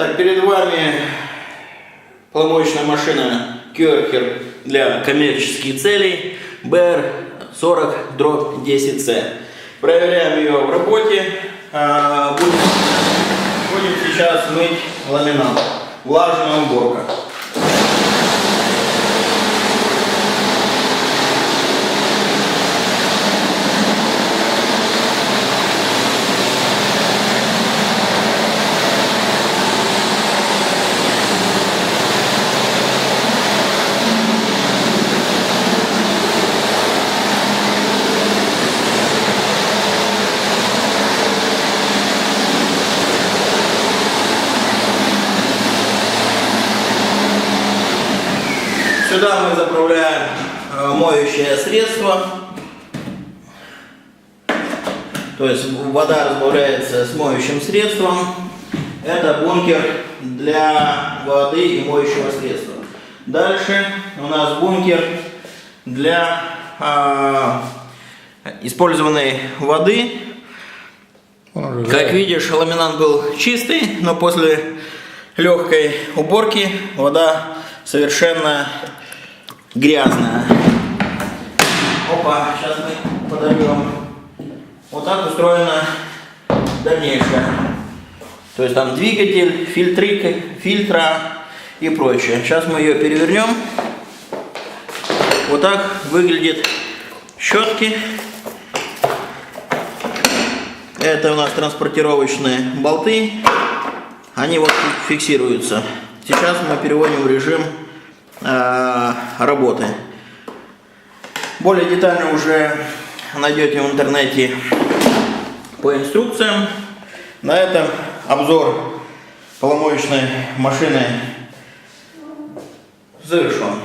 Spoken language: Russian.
Так, перед вами поломочная машина Керхер для коммерческих целей BR40 дробь 10C. Проверяем ее в работе. А, Будем, будем сейчас мыть ламинат. Влажная уборка. Сюда мы заправляем э, моющее средство. То есть вода разбавляется с моющим средством. Это бункер для воды и моющего средства. Дальше у нас бункер для а, использованной воды. Как видишь, ламинат был чистый, но после легкой уборки вода совершенно грязная. Опа, сейчас мы подольем. Вот так устроена дальнейшее. То есть там двигатель, фильтры, фильтра и прочее. Сейчас мы ее перевернем. Вот так выглядит щетки. Это у нас транспортировочные болты. Они вот фиксируются. Сейчас мы переводим в режим э, работы. Более детально уже найдете в интернете по инструкциям. На этом обзор поломоечной машины завершен.